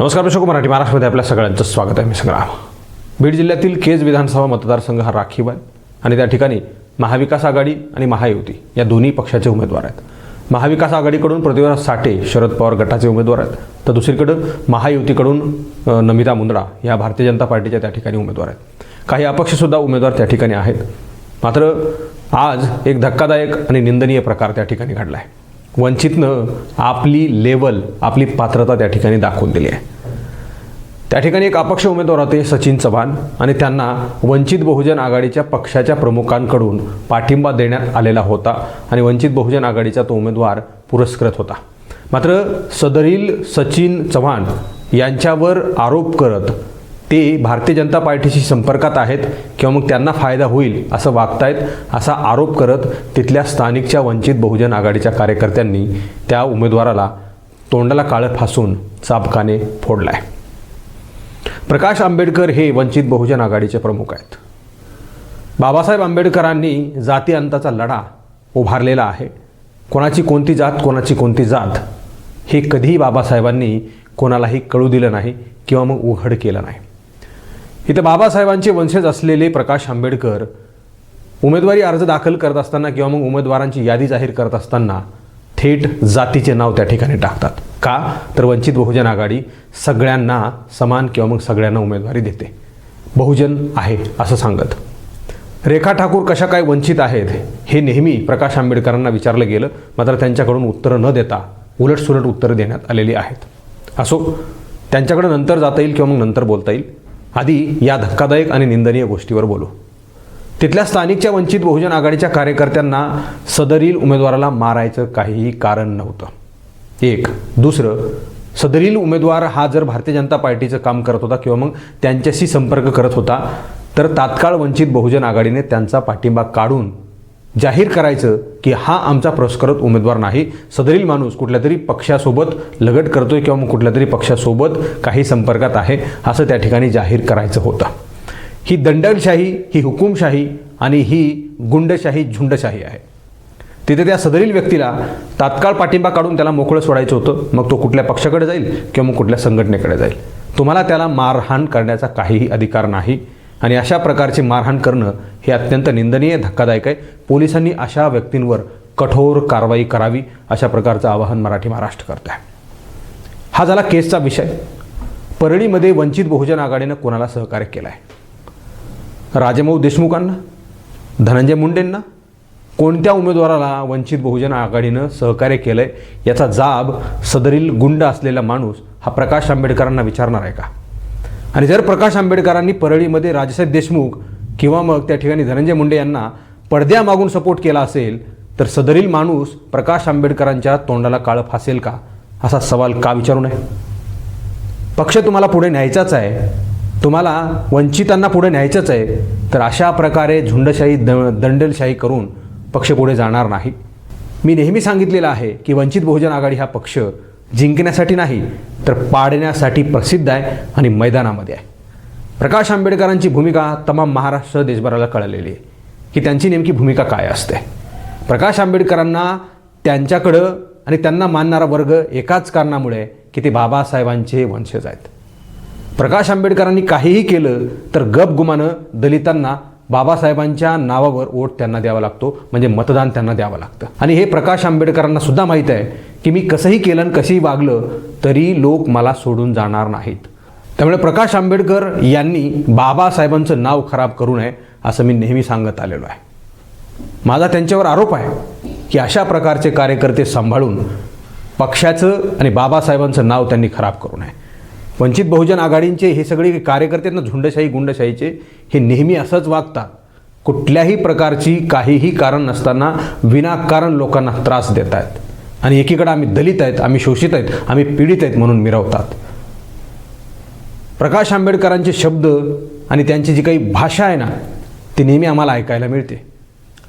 नमस्कार दर्शक मराठी महाराष्ट्रामध्ये आपल्या सगळ्यांचं स्वागत आहे. मी संग्राम. बीड जिल्ह्यातील केज विधानसभा मतदारसंघ हा राखीव आहे आणि त्या ठिकाणी महाविकास आघाडी आणि महायुती या दोन्ही पक्षाचे उमेदवार आहेत. महाविकास आघाडीकडून पृथ्वीराज साठे शरद पवार गटाचे उमेदवार आहेत. तर दुसरीकडं महायुतीकडून नमिता मुंदडा या भारतीय जनता पार्टीच्या त्या ठिकाणी उमेदवार आहेत. काही अपक्षसुद्धा उमेदवार त्या ठिकाणी आहेत. मात्र आज एक धक्कादायक आणि निंदनीय प्रकार त्या ठिकाणी घडला आहे वंचितनं आपली लेवल आपली पात्रता त्या ठिकाणी दाखवून दिली आहे. त्या ठिकाणी एक अपक्ष उमेदवार होते सचिन चव्हाण आणि त्यांना वंचित बहुजन आघाडीच्या पक्षाच्या प्रमुखांकडून पाठिंबा देण्यात आलेला होता आणि वंचित बहुजन आघाडीचा तो उमेदवार पुरस्कृत होता. मात्र सदरील सचिन चव्हाण यांच्यावर आरोप करत ते भारतीय जनता पार्टीशी संपर्कात आहेत किंवा मग त्यांना फायदा होईल असं वागतायत असा आरोप करत तिथल्या स्थानिकच्या वंचित बहुजन आघाडीच्या कार्यकर्त्यांनी त्या उमेदवाराला तोंडाला काळं फासून चाबकाने फोडला आहे प्रकाश आंबेडकर हे वंचित बहुजन आघाडीचे प्रमुख आहेत. बाबासाहेब आंबेडकरांनी जाती अंताचा लढा उभारलेला आहे. कोणाची कोणती जात कोणाची कोणती जात हे कधीही बाबासाहेबांनी कोणालाही कळू दिलं नाही किंवा मग उघड केलं नाही. इथं बाबासाहेबांचे वंशज असलेले प्रकाश आंबेडकर उमेदवारी अर्ज दाखल करत असताना किंवा मग उमेदवारांची यादी जाहीर करत असताना थेट जातीचे नाव त्या ठिकाणी टाकतात. का? तर वंचित बहुजन आघाडी सगळ्यांना समान किंवा मग सगळ्यांना उमेदवारी देते. बहुजन आहे असं सांगत. रेखा ठाकूर कशा काय वंचित आहेत हे नेहमी प्रकाश आंबेडकरांना विचारलं गेलं मात्र त्यांच्याकडून उत्तरं न देता उलटसुलट उत्तरं देण्यात आलेली आहेत. असो त्यांच्याकडे नंतर जाता येईल किंवा मग नंतर बोलता येईल. आधी या धक्कादायक आणि निंदनीय गोष्टीवर बोलू. तिथल्या स्थानिकच्या वंचित बहुजन आघाडीच्या कार्यकर्त्यांना सदरील उमेदवाराला मारायचं काहीही कारण नव्हतं. एक. दुसरं सदरील उमेदवार हा जर भारतीय जनता पार्टीचं काम करत होता किंवा मग त्यांच्याशी संपर्क करत होता तर तात्काळ वंचित बहुजन आघाडीने त्यांचा पाठिंबा काढून जाहीर करायचं की हा आमचा पुरस्कृत उमेदवार नाही. सदरील माणूस कुठल्या तरी पक्षासोबत लगट करतोय किंवा मग कुठल्या तरी पक्षासोबत काही संपर्कात आहे असं त्या ठिकाणी जाहीर करायचं होतं. ही दंडलशाही ही हुकुमशाही आणि ही गुंडशाही झुंडशाही आहे. तिथे त्या सदरील व्यक्तीला तात्काळ पाठिंबा काढून त्याला मोकळं सोडायचं होतं. मग तो कुठल्या पक्षाकडे जाईल किंवा मग कुठल्या संघटनेकडे जाईल. तुम्हाला त्याला मारहाण करण्याचा काहीही अधिकार नाही आणि अशा प्रकारचे मारहाण करणं हे अत्यंत निंदनीय धक्कादायक आहे. पोलिसांनी अशा व्यक्तींवर कठोर कारवाई करावी अशा प्रकारचं आवाहन मराठी महाराष्ट्र करत आहे हा झाला केसचा विषय. परळीमध्ये वंचित बहुजन आघाडीनं कोणाला सहकार्य केलं आहे राजमऊ देशमुखांना? धनंजय मुंडेंना? कोणत्या उमेदवाराला वंचित बहुजन आघाडीनं सहकार्य केलं आहे याचा जाब सदरील गुंड असलेला माणूस हा प्रकाश आंबेडकरांना विचारणार आहे का? आणि जर प्रकाश आंबेडकरांनी परळीमध्ये राजसाहेब देशमुख किंवा मग त्या ठिकाणी धनंजय मुंडे यांना पडद्यामागून सपोर्ट केला असेल तर सदरील माणूस प्रकाश आंबेडकरांच्या तोंडाला काळं फासेल का? असा सवाल का विचारू नये? पक्ष तुम्हाला पुढे न्यायचाच आहे. तुम्हाला वंचितांना पुढे न्यायचंच आहे. तर अशा प्रकारे झुंडशाही द दंडलशाही करून पक्ष पुढे जाणार नाही. मी नेहमी सांगितलेलं आहे की वंचित बहुजन आघाडी हा पक्ष जिंकण्यासाठी नाही तर पाडण्यासाठी प्रसिद्ध आहे आणि मैदानामध्ये आहे. प्रकाश आंबेडकरांची भूमिका तमाम महाराष्ट्र देशभराला कळलेली आहे. की त्यांची नेमकी भूमिका काय असते. प्रकाश आंबेडकरांना त्यांच्याकडं आणि त्यांना मानणारा वर्ग एकाच कारणामुळे की ते बाबासाहेबांचे वंशज आहेत. प्रकाश आंबेडकरांनी काहीही केलं तर गप गुमानं दलितांना बाबासाहेबांच्या नावावर वोट त्यांना द्यावा लागतो म्हणजे मतदान त्यांना द्यावं लागतं. आणि हे प्रकाश आंबेडकरांना सुद्धा माहीत आहे की मी कसंही केलं आणि कसंही वागलं तरी लोक मला सोडून जाणार नाहीत. त्यामुळे प्रकाश आंबेडकर यांनी बाबासाहेबांचं नाव खराब करू नये असं मी नेहमी सांगत आलेलो आहे. माझा त्यांच्यावर आरोप आहे की अशा प्रकारचे कार्यकर्ते सांभाळून पक्षाचं आणि बाबासाहेबांचं नाव त्यांनी खराब करू नये. वंचित बहुजन आघाडींचे हे सगळे कार्यकर्ते ना झुंडशाही गुंडशाहीचे हे नेहमी असंच वागतात. कुठल्याही प्रकारची काहीही कारण नसताना विनाकारण लोकांना त्रास देत आहेत. आणि एकीकडे आम्ही दलित आहेत आम्ही शोषित आहेत आम्ही पीडित आहेत म्हणून मिरवतात. प्रकाश आंबेडकरांचे शब्द आणि त्यांची जी काही भाषा आहे ना ती नेहमी आम्हाला ऐकायला मिळते.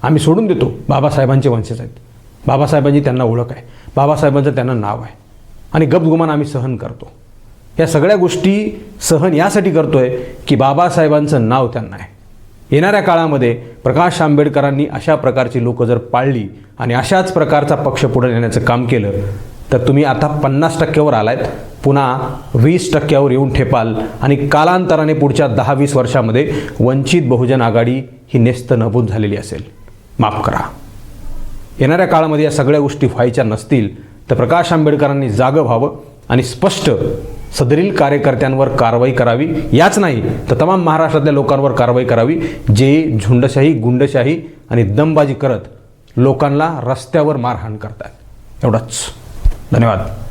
आम्ही सोडून देतो बाबासाहेबांचे वंशज आहेत. बाबासाहेबांची त्यांना ओळख आहे. बाबासाहेबांचं त्यांना नाव आहे. आणि गपगुमान आम्ही सहन करतो. या सगळ्या गोष्टी सहन यासाठी करतोय की बाबासाहेबांचं नाव त्यांना आहे. येणाऱ्या काळामध्ये प्रकाश आंबेडकरांनी अशा प्रकारची लोकं जर पाळली आणि अशाच प्रकारचा पक्ष पुढे नेण्याचं काम केलं तर तुम्ही आता पन्नास टक्क्यावर आलायत. पुन्हा वीस टक्क्यावर येऊन ठेपाल. आणि कालांतराने पुढच्या दहा वीस वर्षामध्ये वंचित बहुजन आघाडी ही नेस्त नभूत झालेली असेल. माफ करा. येणाऱ्या काळामध्ये या सगळ्या गोष्टी व्हायच्या नसतील तर प्रकाश आंबेडकरांनी जागं व्हावं आणि स्पष्ट सदरील कार्यकर्त्यांवर कारवाई करावी. याच नाही तर तमाम महाराष्ट्रातल्या लोकांवर कारवाई करावी. जे झुंडशाही गुंडशाही आणि दमबाजी करत लोकांना रस्त्यावर मारहाण करतात एवढंच. धन्यवाद.